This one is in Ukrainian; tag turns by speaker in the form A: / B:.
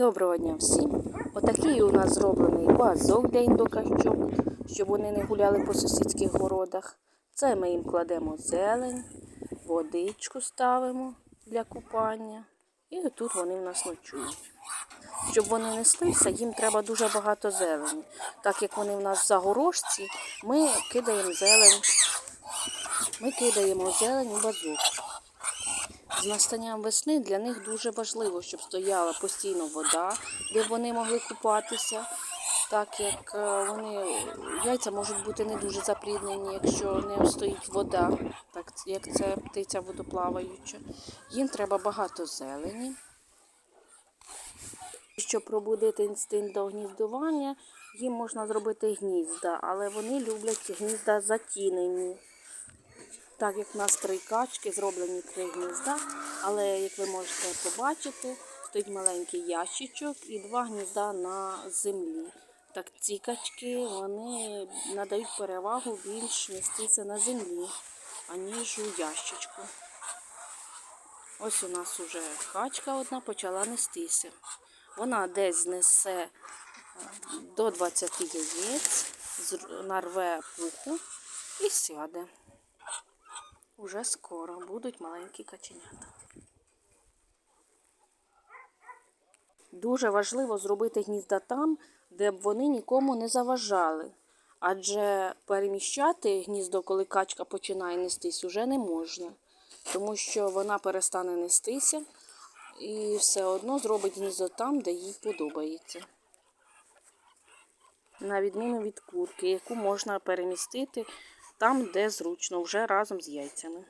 A: Доброго дня всім! Отакий у нас зроблений базок для індокачок, щоб вони не гуляли по сусідських городах. Це ми їм кладемо зелень, водичку ставимо для купання. І отут вони в нас ночують. Щоб вони неслися, їм треба дуже багато зелені. Так як вони в нас в загорожці, ми кидаємо зелень. Ми кидаємо зелень у базок. З настанням весни для них дуже важливо, щоб стояла постійно вода, де вони могли купатися, так як е, вони яйця можуть бути не дуже запліднені, якщо не стоїть вода, так як це птиця водоплаваюча. Їм треба багато зелені. Щоб пробудити інстинкт до гніздування, їм можна зробити гнізда, але вони люблять гнізда затінені. Так як в нас три качки, зроблені три гнізда, але як ви можете побачити, стоїть маленький ящичок і два гнізда на землі. Так ці качки вони надають перевагу більш нестися на землі, аніж у ящичку. Ось у нас уже качка одна почала нестися. Вона десь знесе е, до 20 яєць, нарве пуху і сяде. Уже скоро будуть маленькі каченята. Дуже важливо зробити гнізда там, де б вони нікому не заважали. Адже переміщати гніздо, коли качка починає нестись, уже не можна, тому що вона перестане нестися і все одно зробить гніздо там, де їй подобається. На відміну від курки, яку можна перемістити там, де зручно, вже разом з яйцями.